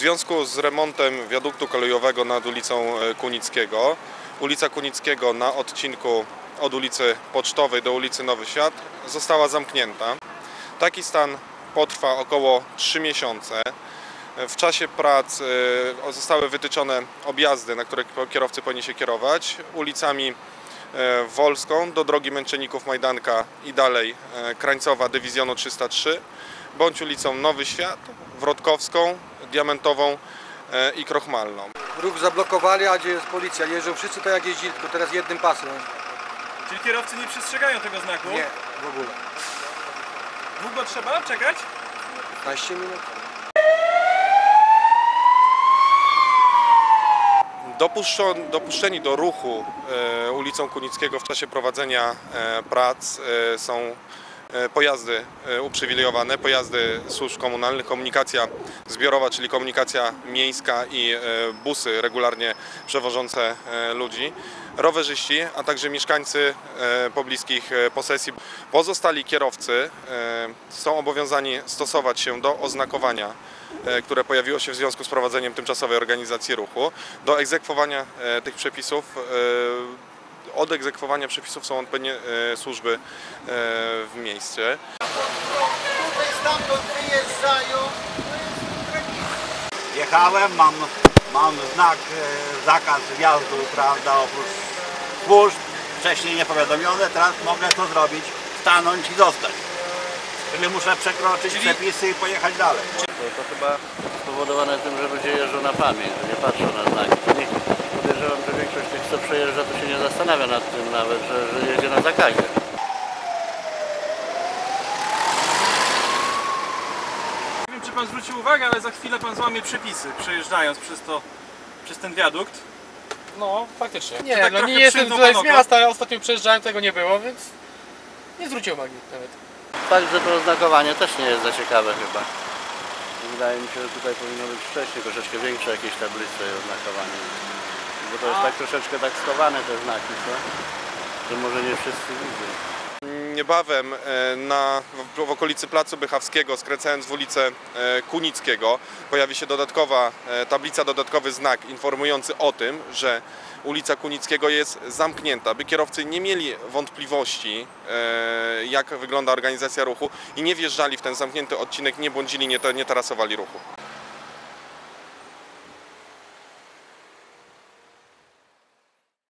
związku z remontem wiaduktu kolejowego nad ulicą e, Kunickiego, ulica Kunickiego na odcinku od ulicy Pocztowej do ulicy Nowy Świat została zamknięta. Taki stan potrwa około 3 miesiące. W czasie prac e, zostały wytyczone objazdy, na które kierowcy powinni się kierować, ulicami e, Wolską do drogi Męczenników Majdanka i dalej Krańcowa Dywizjonu 303, bądź ulicą Nowy Świat, Wrotkowską, Diamentową e, i Krochmalną. Ruch zablokowali, a gdzie jest policja? Jeżdżą wszyscy tak jak jeździli, tylko teraz jednym pasem. Czyli kierowcy nie przestrzegają tego znaku? Nie, w ogóle. Długo trzeba czekać? 15 minut. Dopuszczeni do ruchu e, ulicą Kunickiego w czasie prowadzenia e, prac są pojazdy e, uprzywilejowane, pojazdy służb komunalnych, komunikacja zbiorowa, czyli komunikacja miejska i e, busy regularnie przewożące e, ludzi, rowerzyści, a także mieszkańcy e, pobliskich e, posesji. Pozostali kierowcy e, są obowiązani stosować się do oznakowania e, które pojawiło się w związku z prowadzeniem tymczasowej organizacji ruchu. Do egzekwowania e, tych przepisów, e, od egzekwowania przepisów są odpowiednie e, służby e, w mieście. Tutaj stamtąd wyjeżdżają. Jechałem, mam, mam znak, e, zakaz wjazdu, prawda, oprócz służb, wcześniej niepowiadomione, teraz mogę to zrobić, stanąć i zostać. Czyli muszę przekroczyć przepisy i pojechać dalej. To, to chyba spowodowane tym, że ludzie jeżdżą na pamięć, że nie patrzą na znaki. To nie, podejrzewam, że większość tych, co przejeżdża, to się nie zastanawia nad tym nawet, że, że jedzie na zakazie. Nie wiem, czy pan zwrócił uwagę, ale za chwilę pan złamie przepisy, przejeżdżając przez to, przez ten wiadukt. No, faktycznie. Czy Nie, tak no nie jestem tutaj z miasta, ja ostatnio przejeżdżałem, tego nie było, więc nie zwróciłem uwagi nawet. Fakt, że to oznakowanie też nie jest za ciekawe chyba. Wydaje mi się, że tutaj powinno być wcześniej troszeczkę większe jakieś tablice i oznakowanie. Bo to jest tak troszeczkę tak schowane te znaki, co? Że może nie wszyscy widzą. Niebawem e, na, w, okolicy Placu Bychawskiego, skręcając w ulicę e, Kunickiego, pojawi się dodatkowa e, tablica, dodatkowy znak informujący o tym, że ulica Kunickiego jest zamknięta, by kierowcy nie mieli wątpliwości, jak wygląda organizacja ruchu i nie wjeżdżali w ten zamknięty odcinek, nie błądzili, nie, nie tarasowali ruchu.